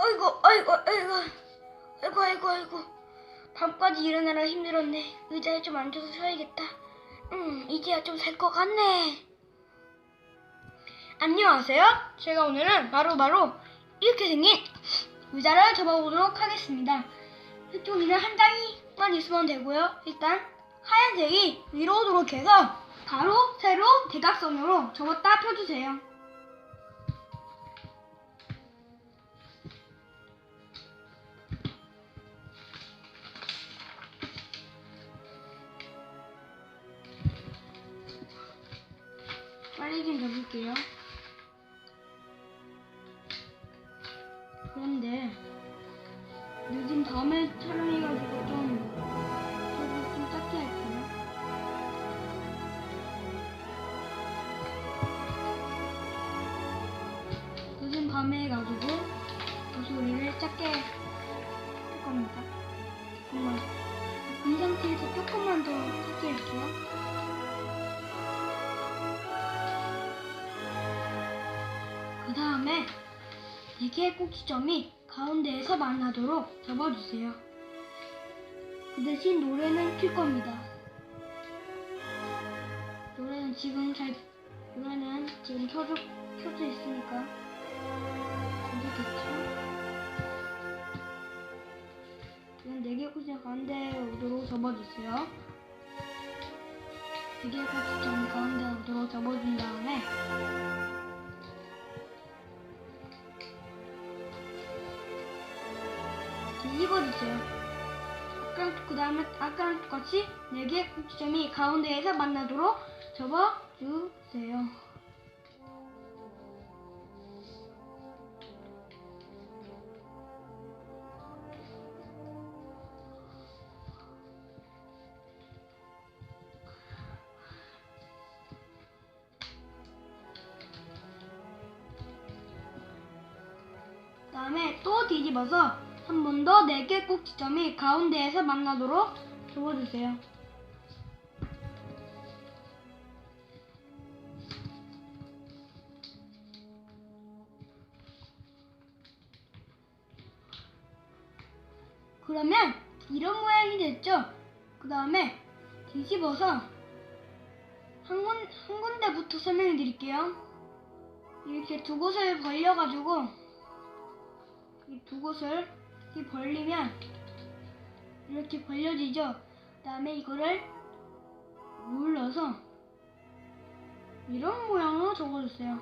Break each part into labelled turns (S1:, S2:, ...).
S1: 아이고, 아이고, 아이고, 아이고, 아이고, 아이고. 밤까지 일어나라 힘들었네. 의자에 좀 앉아서 쉬어야겠다. 음, 이제야 좀 살 것 같네. 안녕하세요. 제가 오늘은 바로바로 이렇게 생긴 의자를 접어보도록 하겠습니다. 이쪽에는 한 장이만 있으면 되고요. 일단 하얀색이 위로 오도록 해서 가로, 세로, 대각선으로 접었다 펴주세요. 빨리 좀 접을게요. 그런데 늦은 다음에 촬영해가지고 좀 저도 좀 작게 할게요. 늦은 밤에 해가지고 그 소리를 작게 할 겁니다. 정말 이 상태에서 조금만 더 작게 할게요. 다음에 4개의 꼭지점이 가운데에서 만나도록 접어주세요. 그 대신 노래는 킬 겁니다. 노래는 지금 잘, 노래는 지금 켜져, 켜져 있으니까 안 되겠죠? 지금 4개의 꼭지점 가운데에 오도록 접어주세요. 4개의 꼭지점 가운데 오도록 접어준 다음에 뒤집어주세요. 아까랑 그 다음에 아까랑 똑같이 4개의 꼭지점이 가운데에서 만나도록 접어주세요. 그 다음에 또 뒤집어서 한 번 더 4개 꼭지점이 가운데에서 만나도록 접어주세요. 그러면 이런 모양이 됐죠? 그 다음에 뒤집어서 한, 군, 한 군데부터 설명해 드릴게요. 이렇게 두 곳을 벌려가지고 이 두 곳을 이렇게 벌리면 이렇게 벌려지죠. 그 다음에 이거를 눌러서 이런 모양으로 적어주세요.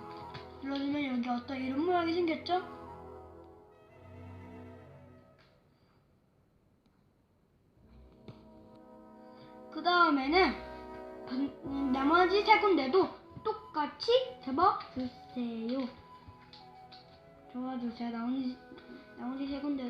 S1: 눌러주면 여기 어떤 이런 모양이 생겼죠? 그 다음에는 나머지 세 군데도 똑같이 접어주세요. 접어주세요. 나머지 나머지 세 군데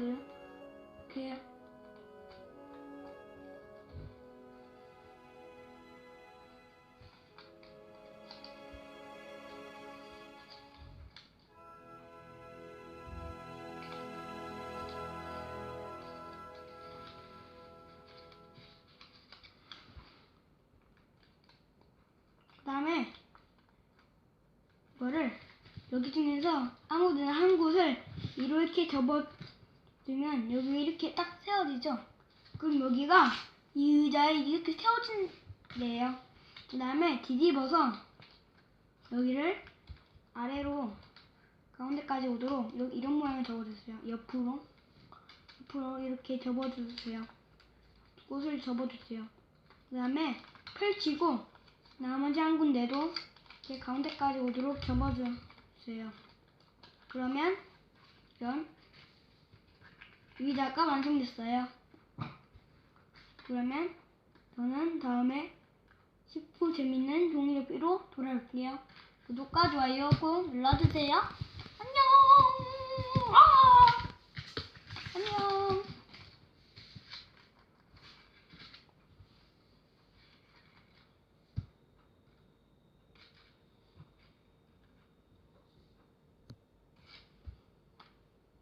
S1: 여기 중에서 아무데나 한 곳을 이렇게 접어주면 여기 이렇게 딱 세워지죠? 그럼 여기가 이 의자에 이렇게 세워진대요. 그 다음에 뒤집어서 여기를 아래로 가운데까지 오도록 이런 모양을 접어주세요. 옆으로 옆으로 이렇게 접어주세요. 옷을 접어주세요. 그 다음에 펼치고 나머지 한 군데도 이렇게 가운데까지 오도록 접어 주세요. 그러면 이런 의자가 완성됐어요. 그러면 저는 다음에 쉽고 재밌는 종이 접기로 돌아올게요. 구독과 좋아요 꼭 눌러주세요.